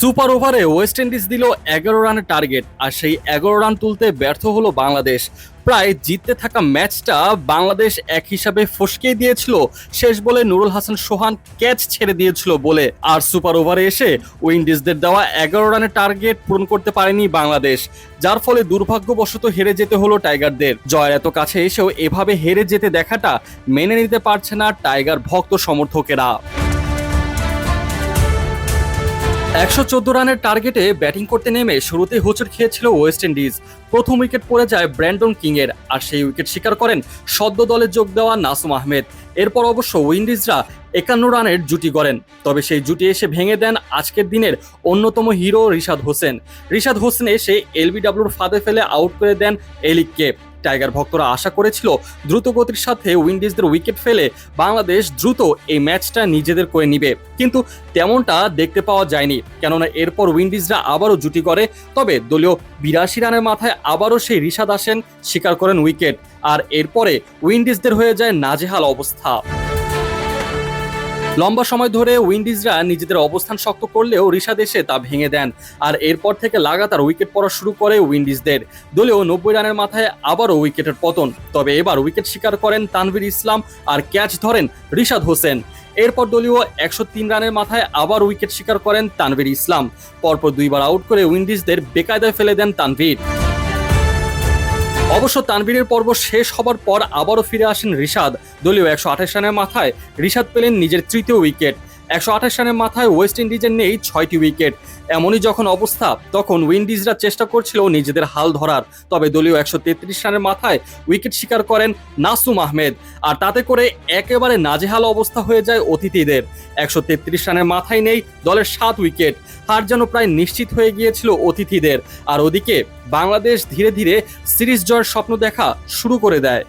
Super ওভারে West Indies দিল এগারো রানের টার্গেট, আর সেই এগারো রান তুলতে ব্যর্থ হলো বাংলাদেশ। প্রায় জিততে থাকা ম্যাচটা বাংলাদেশ এক হিসাবে ফসকে দিয়েছিল। শেষ বলে নুরুল হাসান সোহান ক্যাচ ছেড়ে দিয়েছিল বলে। আর সুপার ওভারে এসে উইন্ডিজদের দেওয়া এগারো রানের টার্গেট পূরণ করতে পারেনি বাংলাদেশ, যার ফলে দুর্ভাগ্যবশত হেরে যেতে হলো টাইগারদের। জয়ের এত কাছে এসেও এভাবে হেরে যেতে দেখাটা মেনে নিতে পারছে না টাইগার ভক্ত সমর্থকেরা। একশো চোদ্দ রানের টার্গেটে ব্যাটিং করতে নেমে শুরুতেই হোঁচট খেয়েছিল ওয়েস্ট ইন্ডিজ। প্রথম উইকেট পড়ে যায় ব্র্যান্ডন কিং এর আর সেই উইকেট শিকার করেন সদ্য দলে যোগ দেওয়া নাসুম আহমেদ। এরপর অবশ্য উইন্ডিজরা একান্ন রানের জুটি গড়েন। তবে সেই জুটি এসে ভেঙে দেন আজকের দিনের অন্যতম হিরো রিশাদ হোসেন। রিশাদ হোসেন এসে এলবিডাব্লিউর ফাঁদে ফেলে আউট করে দেন এলিককে টাইগার ভক্তরা আশা করেছিল দ্রুত গতির সাথে উইন্ডিজদের উইকেট ফেলে বাংলাদেশ দ্রুত এই ম্যাচটা নিজেদের করে নিবে। কিন্তু তেমনটা দেখতে পাওয়া যায়নি। কেননা এরপর উইন্ডিজরা আবারও জুটি করে, তবে দলীয় বিরাশি রানের মাথায় আবারও সেই ঋষাদ আসেন স্বীকার করেন উইকেট। আর এরপরে উইন্ডিজদের হয়ে যায় নাজেহাল অবস্থা। লম্বা সময় ধরে উইন্ডিজরা নিজেদের অবস্থান শক্ত করলেও ঋষাদ এসে তা ভেঙে দেন। আর এরপর থেকে লাগাতার উইকেট পড়া শুরু করে উইন্ডিজদের। দলীয় নব্বই রানের মাথায় আবারও উইকেটের পতন। তবে এবার উইকেট শিকার করেন তানভীর ইসলাম আর ক্যাচ ধরেন রিশাদ হোসেন। এরপর দলীয় একশো তিন রানের মাথায় আবার উইকেট শিকার করেন তানভীর ইসলাম। পরপর দুইবার আউট করে উইন্ডিজদের বেকায়দায় ফেলে দেন তানভীর। অবশ্য তানভীরের পর্ব শেষ হবার পর আবারও ফিরে আসেন রিশাদ। দলীয় একশো আঠাশ রানের মাথায় রিশাদ পেলেন নিজের তৃতীয় উইকেট। একশো আঠাশ রানের মাথায় ওয়েস্ট ইন্ডিজের নেই ছয়টি উইকেট। এমনই যখন অবস্থা, তখন উইন্ডিজরা চেষ্টা করছিল নিজেদের হাল ধরার। তবে দলীয় একশো তেত্রিশ রানের মাথায় উইকেট শিকার করেন নাসুম আহমেদ। আর তাতে করে একেবারে নাজেহাল অবস্থা হয়ে যায় অতিথিদের। একশো তেত্রিশ রানের মাথায় নেই দলের সাত উইকেট। হার যেন প্রায় নিশ্চিত হয়ে গিয়েছিল অতিথিদের। আর ওদিকে বাংলাদেশ ধীরে ধীরে সিরিজ জয়ের স্বপ্ন দেখা শুরু করে দেয়।